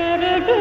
तेरे दिल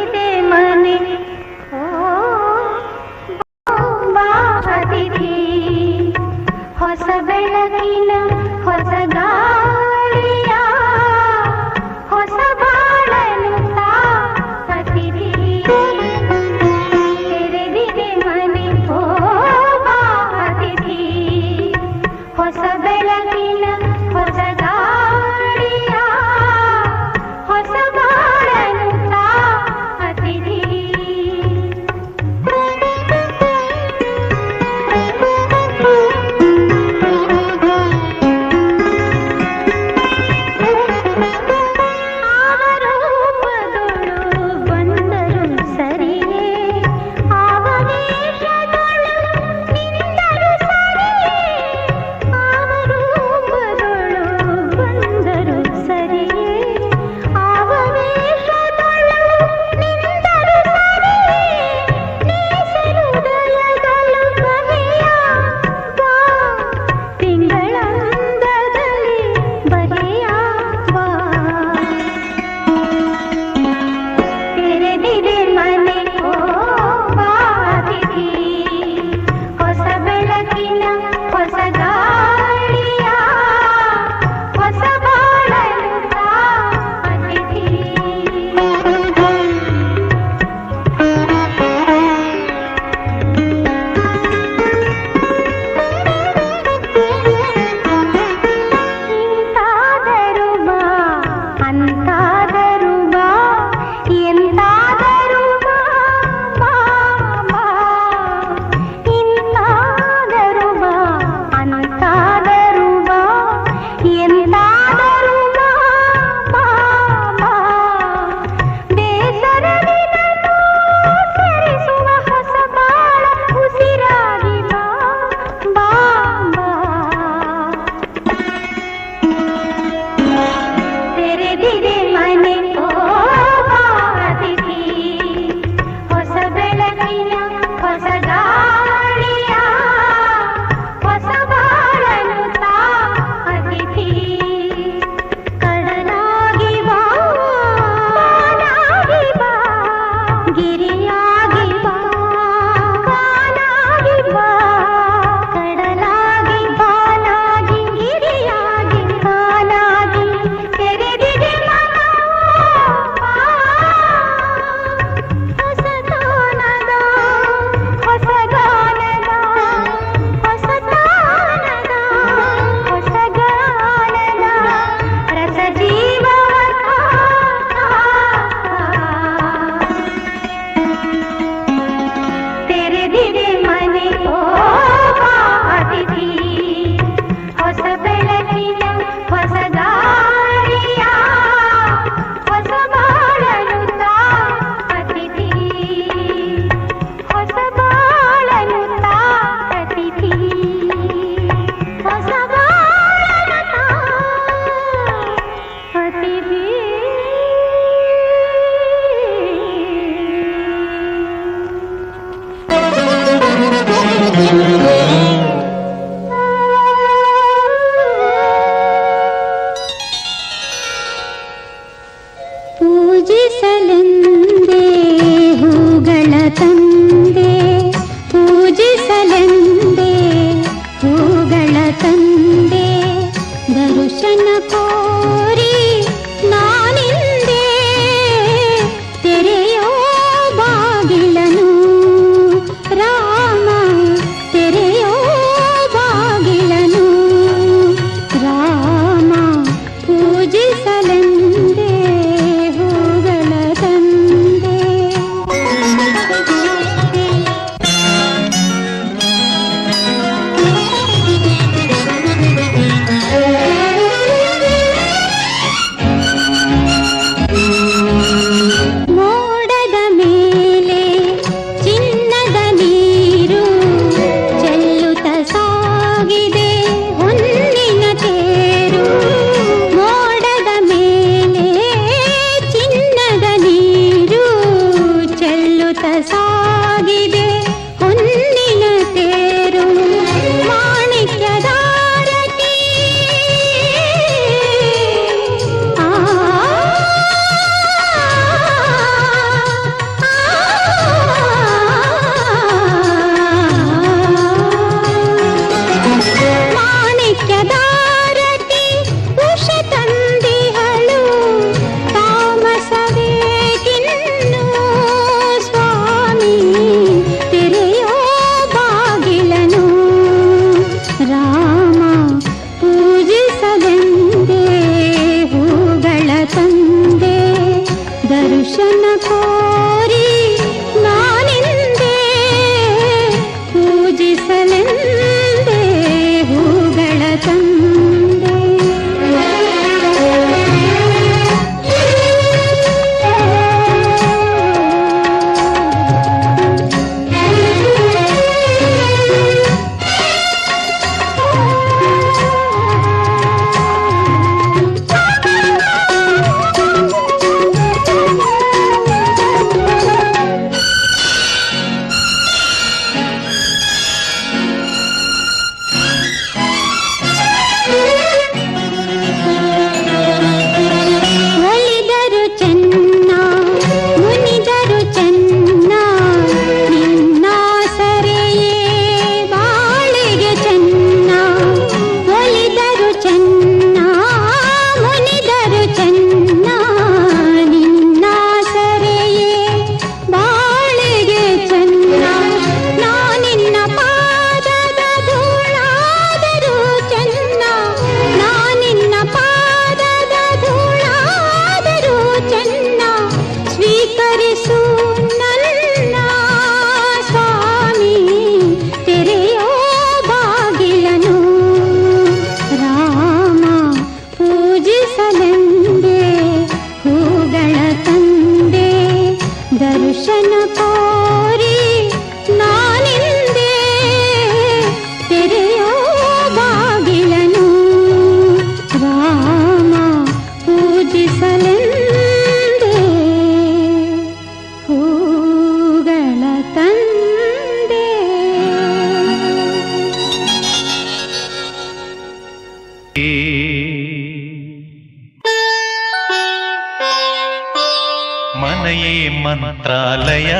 మంత్రాలయ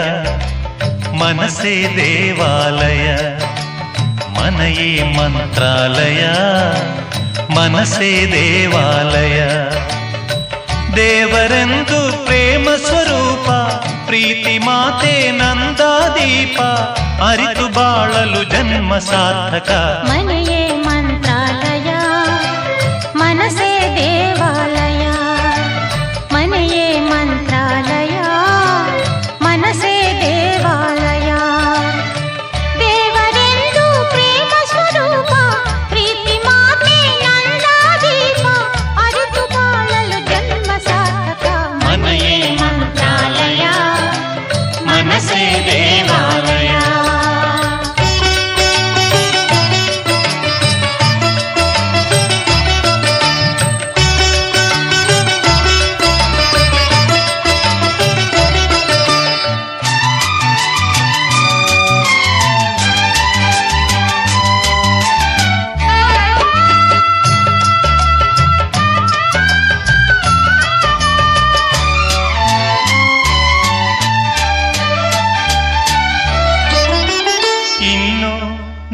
మనసే దేవాలయ మనయే మంత్రాలయ మనసే దేవాలయ ದೇವರೆಂದು ಪ್ರೇಮ ಸ್ವರೂಪ ಪ್ರೀತಿ ಮಾತೆ ನಂದಾದೀಪ ಅರಿತು ಬಾಳಲು ಜನ್ಮ ಸಾರ್ಥಕ మనయే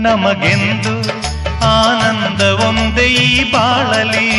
ನಮಗೆಂದು ಆನಂದ ಒಂದೇ ಬಾಳಲಿ.